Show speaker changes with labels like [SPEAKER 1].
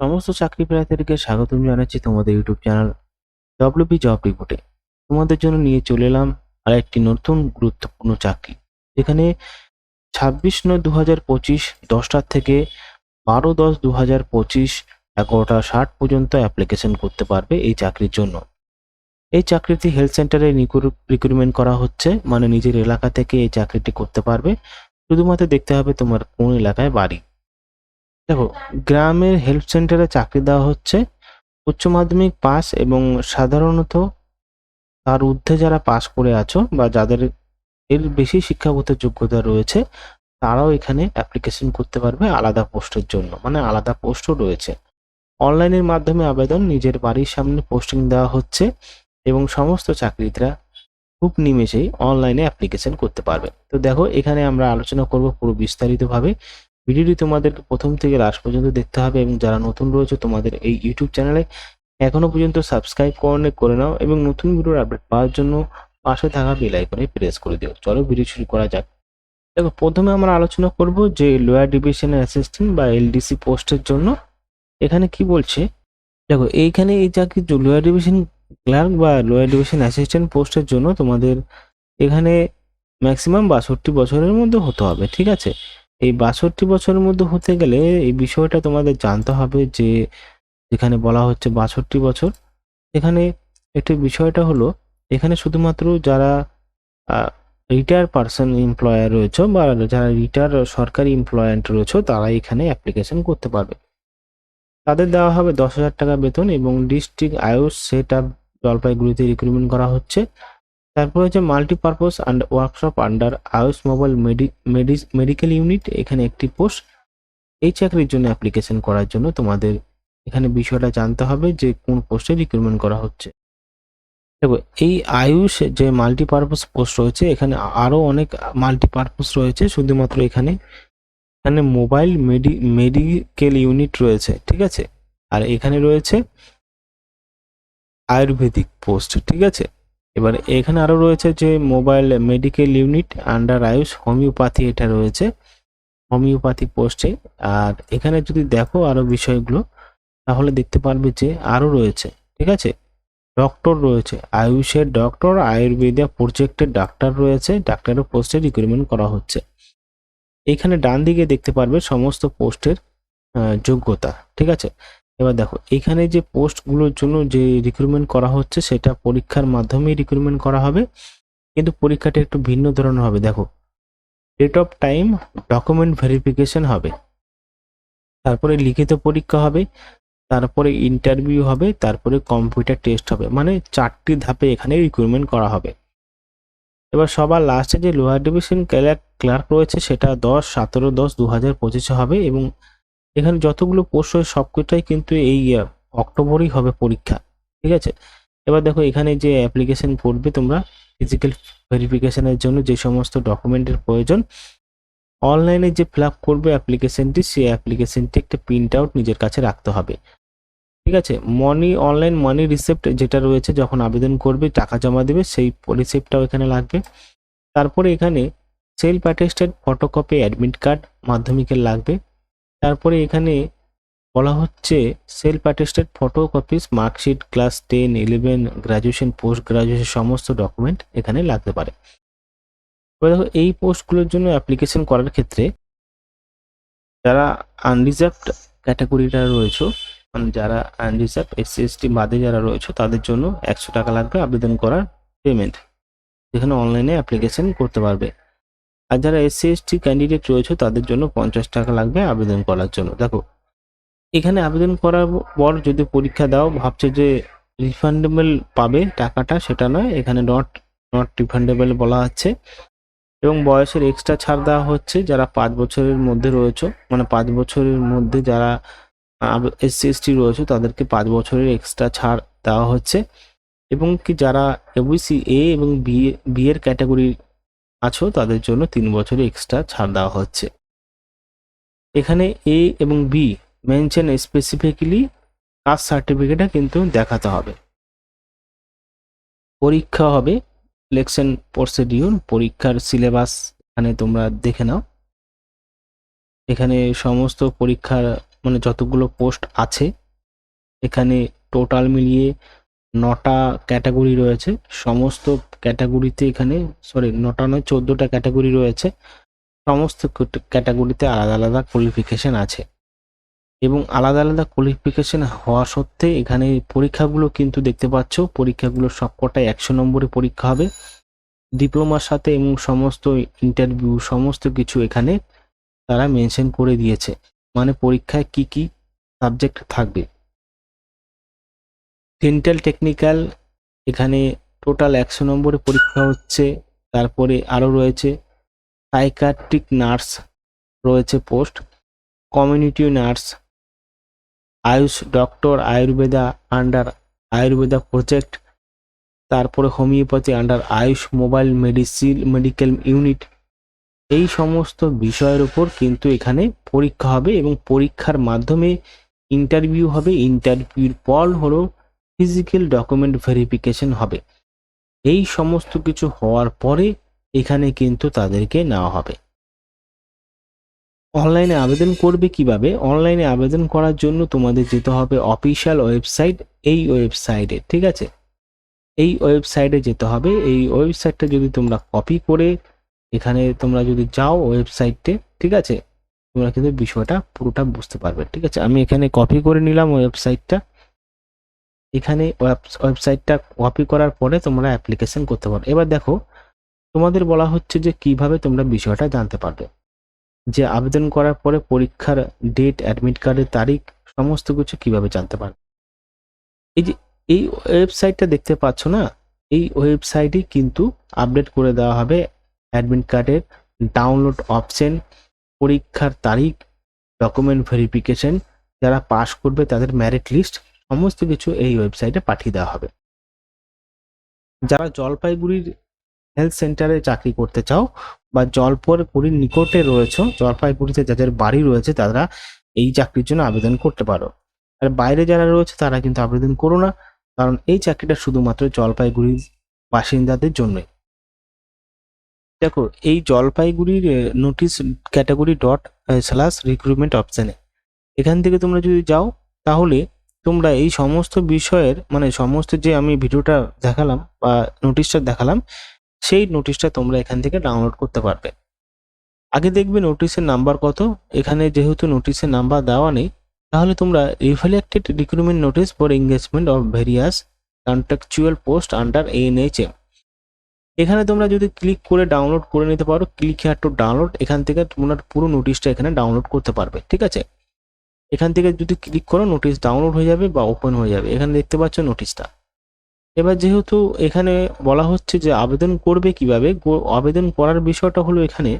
[SPEAKER 1] সমস্ত চাকরি প্রার্থীদেরকে স্বাগতম জানাচ্ছি তোমাদের ইউটিউব চ্যানেল ডব্লিউপি জব রিপোর্টে তোমাদের জন্য নিয়ে চলে এলাম আর একটি নতুন গুরুত্বপূর্ণ চাকরি, যেখানে ছাব্বিশ নয় দু হাজার পঁচিশ দশটার থেকে বারো দশ দু হাজার পঁচিশ এগারোটা ষাট পর্যন্ত অ্যাপ্লিকেশন করতে পারবে এই চাকরির জন্য। এই চাকরিটি হেলথ সেন্টারে রিক্রুটমেন্ট করা হচ্ছে মানে নিজের এলাকা থেকে এই চাকরিটি করতে পারবে। শুধুমাত্র দেখতে হবে তোমার কোন এলাকায় বাড়ি। দেখো, গ্রামের হেলথ সেন্টারে চাকরি দেওয়া হচ্ছে। উচ্চ মাধ্যমিক পাস এবং সাধারণত তার ঊর্ধ্বে যারা পাস করে আছো বা যাদের এর বেশি শিক্ষাগত যোগ্যতা রয়েছে, তারাও এখানে অ্যাপ্লিকেশন করতে পারবে আলাদা পোস্টের জন্য মানে আলাদা পোস্টও রয়েছে। অনলাইনের মাধ্যমে আবেদন, নিজের বাড়ির সামনে পোস্টিং দেওয়া হচ্ছে এবং সমস্ত চাকরিরা খুব নিমেষেই অনলাইনে অ্যাপ্লিকেশন করতে পারবে। তো দেখো, এখানে আমরা আলোচনা করব পুরো বিস্তারিতভাবে। ভিডিওটি তোমাদেরকে প্রথম থেকে লাস্ট পর্যন্ত দেখতে হবে এবং যারা নতুন রয়েছে তোমাদের এই ইউটিউব চ্যানেলে এখনও পর্যন্ত সাবস্ক্রাইব করে করে নাও এবং নতুন ভিডিওর আপডেট পাওয়ার জন্য পাশে থাকা বেল আইকনে প্রেস করে দিও। চলো ভিডিও শুরু করা যাক। দেখো, প্রথমে আমরা আলোচনা করব যে লোয়ার ডিভিশনের অ্যাসিস্ট্যান্ট বা এলডিসি পোস্টের জন্য এখানে কি বলছে। দেখো, এইখানে এই চাকরি লোয়ার ডিভিশন ক্লার্ক বা লোয়ার ডিভিশন অ্যাসিস্ট্যান্ট পোস্টের জন্য তোমাদের এখানে ম্যাক্সিমাম বাষট্টি বছরের মধ্যে হতে হবে, ঠিক আছে? এই বাষট্টি বছরের মধ্যে হতে গেলে এই বিষয়টা তোমাদের জানতে হবে যে যেখানে বলা হচ্ছে বাষট্টি বছর, এখানে একটি বিষয়টা হলো, এখানে শুধুমাত্র যারা রিটায়ার পার্সন এমপ্লয়ার রয়েছে বা যারা রিটায়ার সরকারি এমপ্লয়েন্ট রয়েছে তারা এখানে অ্যাপ্লিকেশন করতে পারবে। তাদের দেওয়া হবে দশ হাজার টাকা বেতন এবং ডিস্ট্রিক্ট আয়ুষ সেট আপ জলপাইগুড়িতে রিক্রুটমেন্ট করা হচ্ছে। তারপর হচ্ছে multipurpose and workshop under Ayush mobile medical unit এখানে একটি পোস্ট এই চাকরির জন্য অ্যাপ্লিকেশন করার জন্য তোমাদের এখানে বিষয়টা জানতে হবে যে কোন পোস্টে রিক্রুটমেন্ট করা হচ্ছে। দেখো, এই আয়ুষ যে মাল্টিপারপাস পোস্ট রয়েছে, এখানে আরও অনেক মাল্টিপারপাস রয়েছে, শুধুমাত্র এখানে এখানে মোবাইল মেডি মেডিকেল ইউনিট রয়েছে, ঠিক আছে? আর এখানে রয়েছে আয়ুর্বেদিক পোস্ট ঠিক আছে? এবার এখানে আরও রয়েছে যে mobile medical unit under Ayush homeopathy এটা রয়েছে, হোমিওপ্যাথি পোস্টে। আর এখানে যদি দেখো আরও বিষয়গুলো, তাহলে দেখতে পারবে যে আরও রয়েছে, ঠিক আছে? ডক্টর রয়েছে, আয়ুষের ডক্টর, আয়ুর্বেদা প্রজেক্টের ডাক্তার রয়েছে, ডাক্তারের পোস্টে রিক্রুটমেন্ট করা হচ্ছে। এখানে ডান দিকে দেখতে পারবে সমস্ত পোস্টের যোগ্যতা, ঠিক আছে? এবার দেখো, এখানে যে পোস্টগুলোর জন্য যে রিক্রুটমেন্ট করা হচ্ছে, সেটা পরীক্ষার মাধ্যমেই রিক্রুটমেন্ট করা হবে। কিন্তু পরীক্ষাটা একটু ভিন্ন ধরনের হবে। দেখো date of time document verification হবে। তারপরে লিখিত পরীক্ষা হবে, তারপরে ইন্টারভিউ হবে, তারপরে কম্পিউটার টেস্ট হবে। মানে চারটি ধাপে এখানে রিক্রুটমেন্ট করা হবে। এবার সবার লাস্টে যে লোয়ার ডিভিশন ক্লার্ক ক্লার্ক রয়েছে, সেটা দশ, সতেরো, দশ দু হাজার পঁচিশে হবে এবং এখানে যতগুলো পোস্ট হয় সবকটাই কিন্তু এই অক্টোবরই হবে পরীক্ষা, ঠিক আছে? এবার দেখো এখানে যে অ্যাপ্লিকেশন করবে তোমরা ফিজিক্যাল ভেরিফিকেশনের জন্য যে সমস্ত ডকুমেন্টের প্রয়োজন অনলাইনে যে ফিল করবে অ্যাপ্লিকেশনটি সেই অ্যাপ্লিকেশনটি একটা প্রিন্ট আউট নিজের কাছে রাখতে হবে, ঠিক আছে? মানি অনলাইন মানি রিসিপ্ট যেটা রয়েছে, যখন আবেদন করবে, টাকা জমা দেবে, সেই রিসিপ্টটাও এখানে লাগবে। তারপরে এখানে self attested photocopy admit card মাধ্যমিকের লাগবে তারপরে এখানে বলা হচ্ছে self attested photocopies marksheet class ten eleven graduation post graduation সমস্ত ডকুমেন্ট এখানে লাগতে পারে। দেখো, এই পোস্টগুলোর জন্য অ্যাপ্লিকেশন করার ক্ষেত্রে যারা আনরিজার্ভড ক্যাটাগরিটা রয়েছে মানে যারা আনরিজার্ভ এসসি এসটি বাদে যারা রয়েছে, তাদের জন্য একশো টাকা লাগবে আবেদন করার পেমেন্ট যেখানে অনলাইনে অ্যাপ্লিকেশন করতে পারবে। আর যারা এসসি এসটি ক্যান্ডিডেট রয়েছে, তাদের জন্য পঞ্চাশ টাকা লাগবে আবেদন করার জন্য। দেখো, এখানে আবেদন করার পর যদি পরীক্ষা দাও, ভাবছে যে রিফান্ডেবল পাবে টাকাটা, সেটা নয়, এখানে নট নট রিফান্ডেবল বলা আছে। এবং বয়সের এক্সট্রা ছাড় দেওয়া হচ্ছে যারা পাঁচ বছরের মধ্যে রয়েছে মানে পাঁচ বছরের মধ্যে যারা এসসি এসটি রয়েছে, তাদেরকে পাঁচ বছরের এক্সট্রা ছাড় দেওয়া হচ্ছে। এবং কি যারা এবিসি এ এবং বি বি এর ক্যাটাগরি আছো, তাদের জন্য তিন বছরের এক্সট্রা ছাড় দেওয়া হচ্ছে। এখানে এ এবং বি মেনশন স্পেসিফিক্যালি কাস্ট সার্টিফিকেটটা কিন্তু দেখাতে হবে। পরীক্ষা হবে সিলেকশন প্রসিডিউর পরীক্ষার সিলেবাস এখানে তোমরা দেখে নাও। এখানে সমস্ত পরীক্ষার মানে যতগুলো পোস্ট আছে, এখানে টোটাল মিলিয়ে নটা ক্যাটাগরি রয়েছে। সমস্ত ক্যাটাগরিতে এখানে সরি নটা নয়, চোদ্দোটা ক্যাটাগরি রয়েছে। সমস্ত ক্যাটাগরিতে আলাদা আলাদা কোয়ালিফিকেশন আছে। এবং আলাদা আলাদা কোয়ালিফিকেশন হওয়া সত্ত্বে এখানে পরীক্ষাগুলো কিন্তু দেখতে পাচ্ছ পরীক্ষাগুলো সবকটাই একশো নম্বরে পরীক্ষা হবে। ডিপ্লোমার সাথে এবং সমস্ত ইন্টারভিউ সমস্ত কিছু এখানে তারা মেনশন করে দিয়েছে। মানে পরীক্ষায় কি কি সাবজেক্ট থাকবে। ডেন্টাল টেকনিক্যাল এখানে টোটাল একশো নম্বরে পরীক্ষা হচ্ছে, তারপরে আরও রয়েছে সাইকাট্রিক নার্স রয়েছে post community nurse Ayush doctor Ayurveda under Ayurveda project তারপরে homeopathy under Ayush mobile medicine medical unit এই সমস্ত বিষয়ের উপর কিন্তু এখানে পরীক্ষা হবে এবং পরীক্ষার মাধ্যমে ইন্টারভিউ হবে ইন্টারভিউর পর হলো ফিজিক্যাল ডকুমেন্ট ভেরিফিকেশন হবে। এই সমস্ত কিছু হওয়ার পরে এখানে কিন্তু তাদেরকে নেওয়া হবে। অনলাইনে আবেদন করবে কীভাবে? অনলাইনে আবেদন করার জন্য তোমাদের যেতে হবে অফিসিয়াল ওয়েবসাইট এই ওয়েবসাইটে ঠিক আছে? এই ওয়েবসাইটে যেতে হবে। এই ওয়েবসাইটটা যদি তোমরা কপি করে এখানে তোমরা যদি যাও ওয়েবসাইটে ঠিক আছে? তোমরা কিন্তু বিষয়টা পুরোটা বুঝতে পারবে, ঠিক আছে? আমি এখানে কপি করে নিলাম ওয়েবসাইটটা এখানে ওয়েবসাইটটা কপি করার পরে তোমরা অ্যাপ্লিকেশন করতে পারো। এবার দেখো, তোমাদের বলা হচ্ছে যে কীভাবে তোমরা বিষয়টা জানতে পারবে। যে আবেদন করার পরে পরীক্ষার ডেট অ্যাডমিট কার্ডের তারিখ, সমস্ত কিছু কীভাবে জানতে পারবে। এই যে, এই ওয়েবসাইটটা দেখতে পাচ্ছ না? এই ওয়েবসাইটে কিন্তু আপডেট করে দেওয়া হবে অ্যাডমিট কার্ডের ডাউনলোড অপশন পরীক্ষার তারিখ ডকুমেন্ট ভেরিফিকেশন যারা পাস করবে তাদের ম্যারিট লিস্ট সমস্ত কিছু এই ওয়েবসাইটে পাঠিয়ে দেওয়া হবে। যারা জলপাইগুড়ির হেলথ সেন্টারে চাকরি করতে চাও বা জলপাইগুড়ির নিকটে রয়েছে, জলপাইগুড়িতে যাদের বাড়ি রয়েছে তারা এই চাকরির জন্য আবেদন করতে পারো। আর বাইরে যারা রয়েছে তারা কিন্তু আবেদন করো না, কারণ এই চাকরিটা শুধুমাত্র জলপাইগুড়ির বাসিন্দাদের জন্যই। দেখো, এই জলপাইগুড়ির notice category dot slash recruitment অপশানে এখান থেকে তোমরা যদি যাও, তাহলে তোমরা এই সমস্ত বিষয়ের মানে সমস্ত যে আমি ভিডিওটা দেখালাম বা নোটিশটা দেখালাম, সেই নোটিশটা তোমরা এখান থেকে ডাউনলোড করতে পারবে। আগে দেখবে নোটিশের নাম্বার কত, এখানে যেহেতু নোটিশের নাম্বার দেওয়া নেই, তাহলে তোমরা reflected recruitment notice for engagement of various contractual post under ANHM এখানে তোমরা যদি ক্লিক করে ডাউনলোড করে নিতে পারো ক্লিক হেয়ার টু ডাউনলোড এখান থেকে তোমরা পুরো নোটিশটা এখানে ডাউনলোড করতে পারবে, ঠিক আছে? এখান থেকে যদি ক্লিক করো নোটিশ ডাউনলোড হয়ে যাবে বা ওপেন হয়ে যাবে। এখানে দেখতে পাচ্ছ নোটিশটা এবার যেহেতু এখানে বলা হচ্ছে যে আবেদন করবে কীভাবে আবেদন করার বিষয়টা হলো এখানে